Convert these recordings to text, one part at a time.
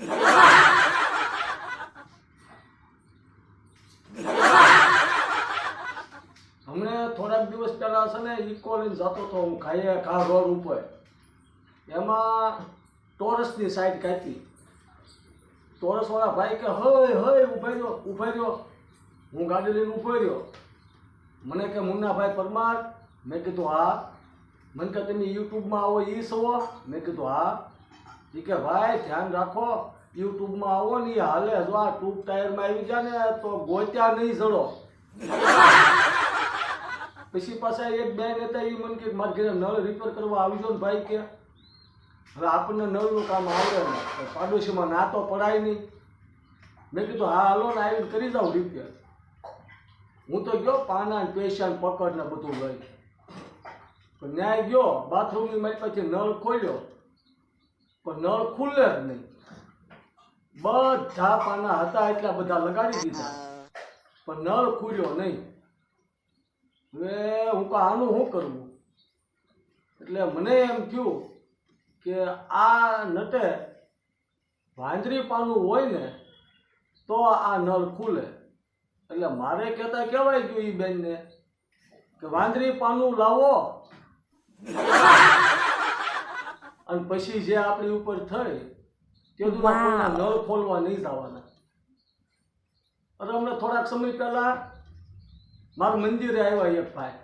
હમણે થોડાક દિવસ પહેલા છે ને ઇકો લઈને જતો હતો હું ખાઈએ ખા રોડ ઉપર. એમાં ટોરસની સાઈડ કાઢી ટોરસવાળા ભાઈ કે, હય હય, ઊભા રહ્યો ઊભા રહ્યો. હું ગાડી લઈને ઊભો રહ્યો. મને કે મુન્નાભાઈ પરમાર. મેં કીધું, હા. મને કે, તમે યુટ્યુબમાં આવો એ સવો મેં કીધું, હા. એ કે, ભાઈ, ધ્યાન રાખો, યુટ્યુબમાં આવો ને હાલે. જો આ ટ્યુબ ટાયરમાં આવી ગયા ને, તો ગોત્યા નહીં જડો. પછી પાછા એક બેન હતા એ મને કે, મારા ઘરે નળ રિપેર કરવા આવી ને ભાઈ કે. હવે આપણને નળનું કામ આવડે ને પાડોશીમાં ના તો પડાય નહીં. મેં કીધું, હા, હાલો ને, આવીને કરી જાઉં રિપેર હું તો ગયો, પાના ને પૈસા પકડ ને બધું લઈ. ન્યાય ગયો, બાથરૂમની મારી પાસે નળ ખોલ્યો. પણ નળ ખુલે જ નહીં. બધા પાના હતા એટલા બધા લગાડી દીધા. પણ નળ ખુલ્યો નહીં. હવે હું કહું, આનું શું કરવું એટલે મને એમ થયું કે આ નટે વાંજરી પાનું હોય ને, તો આ નળ ખુલે. એટલે મારે કહેતા કહેવાય ગયું એ બેનને કે વાંદરી પાનું લાવો. અને પછી જે આપણી ઉપર થઈ તે નળ ખોલવા નહીં જવાના. અરે હમણાં થોડાક સમય પહેલા મારું મંદિરે આવ્યા એક ભાઈ.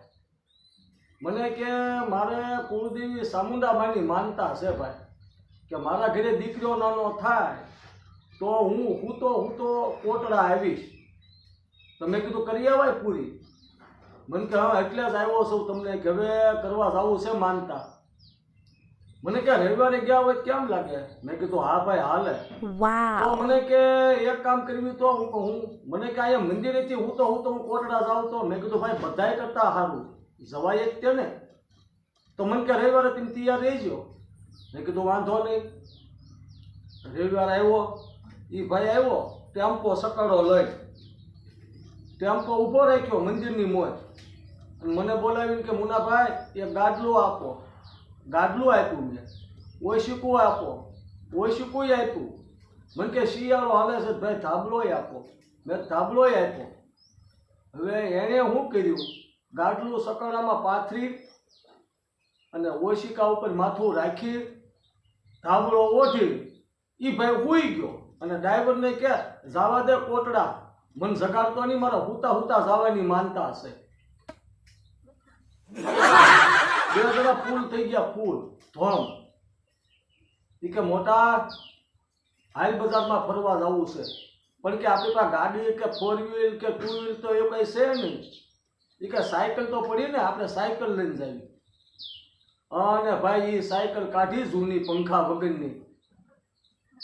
મને કે મારે કુળદેવી ચામુંડામાની માનતા છે ભાઈ કે મારા ઘરે દીકરીઓ નાનો થાય તો હું હું તો હું તો કોટડા આવીશ. તમે કીધું કરી આવાય પૂરી. મને કે હા એટલે જ આવ્યો છું તમને કે હવે કરવા જવું છે માનતા. મને કે રવિવારે ગયા હોય કેમ લાગે? મેં કીધું હા ભાઈ હાલે. તો મને કે એક કામ કરવી તો હું હું મને કે અહીંયા મંદિરેથી હું તો હું તો હું કોટડા જાઉં તો. મેં કીધું ભાઈ બધાય કરતા સારું જવાય જ તે ને. તો મને કે રવિવારે તમે તૈયાર રહેજો. મેં કીધું વાંધો નહીં. રવિવાર આવ્યો. એ ભાઈ આવ્યો ટેમ્પો સકાળો લઈ ટેમ્પો ઊભો રાખ્યો મંદિરની મોજ. અને મને બોલાવીને કે મુનાભાઈ એક ગાડલો આપો. ગાડલું આપ્યું મેં. ઓશિકું આપો. ઓશિકું આપ્યું. મને કે શિયાળો આવે છે ભાઈ ધાબલોય આપો. મેં ધાબલોય આપ્યો. હવે એણે શું કર્યું? ગાડલું સકડામાં પાથરી અને ઓશિકા ઉપર માથું રાખી ધાબળો ઓઢી. એ ભાઈ હુઈ ગયો. અને ડ્રાઈવરને કે, જાવા દે કોટડા. મને જગાડતો નહીં, મારા હુતા હુતા જવાની માનતા હશે. બે જણા ફૂલ થઈ ગયા, ફૂલ. ધોમ. એ કે મોટા, હાલ બજારમાં ફરવા જવું છે. પણ કે આપણી પાસે ગાડી કે ફોર વ્હીલ કે ટુ વ્હીલ તો એવું કંઈ છે નહીં. એ કે સાયકલ તો પડી ને, આપણે સાયકલ લઈને જઈએ અને ભાઈ એ સાયકલ કાઢી જૂની પંખા વગરની.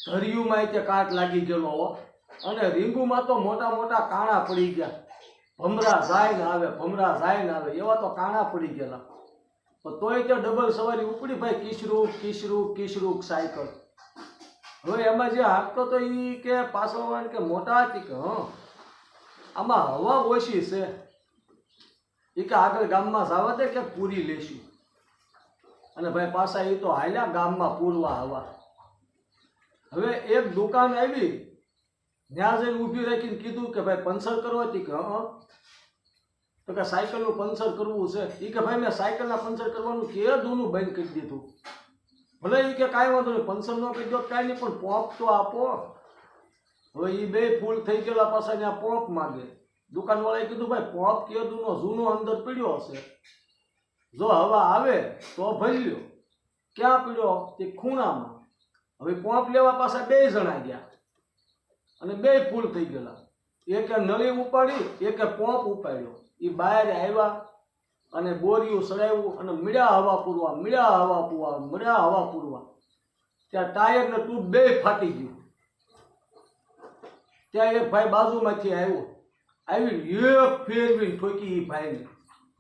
ધરિયુમાં તે કાટ લાગી ગયેલો હો. અને રીંગુમાં તો મોટા મોટા કાણા પડી ગયા. ભમરા જાય ને આવે, ભમરા જાય ને આવે. એવા તો કાણા પડી ગયેલા. પણ તોય ત્યાં ડબલ સવારી ઉપડી ભાઈ કિશરૂ કિશરૂ કિશરૂ સાયકલ. હવે એમાં જે હાંકતો તો એ કે પાછળ કે મોટા હતી કે, હં. આમાં હવા ઓછી છે. એ કે આગળ ગામમાં જવા દે કે પૂરી લેશું. અને ભાઈ પાછા એ તો હાલ્યા ગામમાં પૂરવા હવા. હવે એક દુકાન આવી. ત્યાં જઈને ઊભી રાખીને કીધું કે ભાઈ પંચર કરવા હતી કે, હં. તો કે સાયકલનું પંચર કરવું છે. એ કે ભાઈ મેં સાયકલના પંચર કરવાનું કે દૂનું બંધ કરી દીધું. ભલે એ કે કાંઈ વાંધો નહીં, પંચર ન કરી દો કાંઈ નહીં, પણ પોપ તો આપો. હવે એ બે ફૂલ થઈ ગયેલા પાછા ત્યાં પોપ માગે. દુકાનવાળાએ કીધું, ભાઈ, પોપ કેદુનો જૂનો અંદર પીડ્યો હશે. જો હવા આવે, તો ભરી લ્યો ક્યાં પીડ્યો તે ખૂણામાં. હવે પોપ લેવા પાછા બે જણા ગયા. અને બે ફૂલ થઈ ગયેલા. એકે નળી ઉપાડી, એકે પોપ ઉપાડ્યો. એ બહાર આવ્યા અને બોરિયું સડાવ્યું અને મીડા હવા પૂરવા, મીડા હવા પૂરવા, મીડા હવા પૂરવા. ત્યાં ટાયર ને તૂટ બે ફાટી ગયું. ત્યાં એક ભાઈ બાજુમાંથી આવ્યો. આવી એક ફેરવીને ઠોકી એ ભાઈને,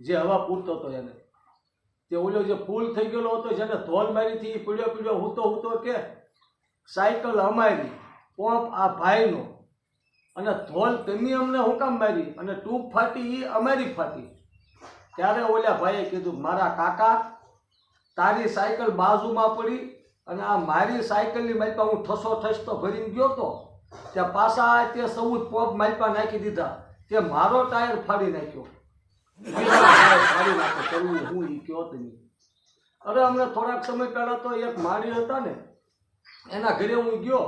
જે હવા પૂરતો હતો એને. તે ઓલો જે પુલ થઈ ગયેલો હતો, જેને ધોલ મારીથી પીડ્યો પીડ્યો હૂતો હૂતો કે સાયકલ અમારી પંપ આ ભાઈનો અને ધોલ તેમની અમને હુકમ મારી અને ટૂંક ફાટી એ અમારી ફાટી. ત્યારે ઓલા ભાઈએ કીધું, મારા કાકા, તારી સાયકલ બાજુમાં પડી અને આ મારી સાયકલની માલપા હું ઠસો ઠસ તો ભરીને ગયો તો, ત્યાં પાછા તે સૌદ પોપ માલપા નાખી દીધા. તે મારો ટાયર ફાડી નાખ્યો. ફાડી નાખ્યો. કરવું હું એ કયો તમે? અરે અમને થોડાક સમય પહેલા તો એક માળી હતા ને, એના ઘરે હું ગયો.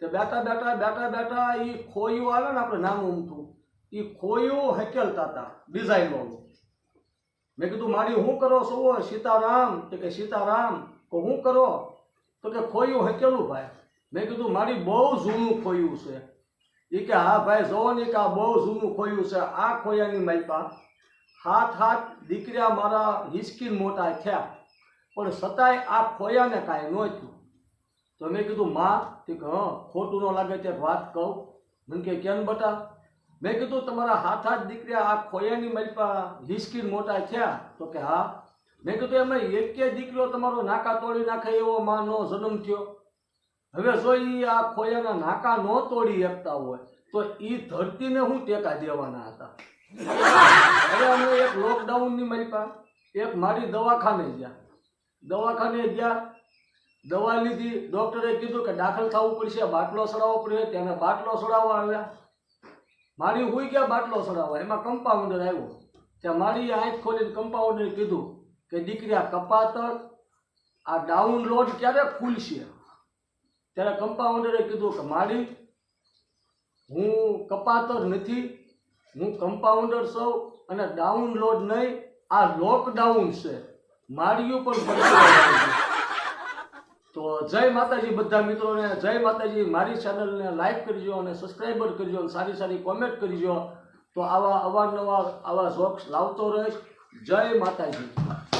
તે બેઠા બેઠા બેઠા બેઠા એ ખોયું આવે ને આપણે નામ ઉમતું એ ખોયું હેકેલતા હતા ડિઝાઇનવાળું મેં કીધું, મારી હું કરો છો, સીતારામ? તો કે, સીતારામ, તો હું કરો? તો કે, ખોયું હેકેલું ભાઈ. મેં કીધું, મારી બહુ જૂનું ખોયું છે. એ કે, હા ભાઈ જોવો ને કે આ બહુ જૂનું ખોયું છે, આ ખોયાની માલપા હાથ હાથ, દીકરા મારા હિસકીન મોટા થયા. પણ છતાંય આ ખોયાને કાંઈ નહોતું. તો મેં કીધું, માં, તે હા ખોટું ન લાગે તે વાત કહું. મને કે કેમ બટા? મેં કીધું, તમારા હાથ હાથ દીકરા આ ખોયાની માલપા હિસ્કીન મોટા થયા. તો કે, હા. મેં કીધું, એમાં એકે દીકરો તમારો નાકા તોડી નાખે એવો માનો જન્મ થયો. હવે જો ઈ આ ખોયાના નાકા ન તોડી શકતા હોય, તો એ ધરતીને હું ટેકા દેવાના હતા? હવે અમે એક લોકડાઉનની માલપા એક મારી દવાખાને ગયા. દવાખાને ગયા દવા લીધી, ડોક્ટરે કીધું કે દાખલ થવું પડશે, બાટલો સડાવવો પડ્યો તેને બાટલો સડાવવા આવ્યા. મારી હોઈ ગયા બાટલો સડાવવા. એમાં કમ્પાઉન્ડર આવ્યો. ત્યાં મારી આંખ ખોલીને કમ્પાઉન્ડરે કીધું કે દીકરી, આ કપાતર, આ ડાઉનલોડ ક્યારે ખુલશે? ત્યારે કમ્પાઉન્ડરે કીધું કે મારી, હું કપાતર નથી, હું કમ્પાઉન્ડર છું અને ડાઉનલોડ નહીં, આ લોકડાઉન છે. મારી નથી. તો જય માતાજી બધા મિત્રોને, જય માતાજી, મારી ચેનલને લાઈક કરજો અને સબસ્ક્રાઈબર કરજો અને સારી સારી કોમેન્ટ કરજો. તો આવા અવારનવાર આવા જોક્સ લાવતો રહીશ. જય માતાજી.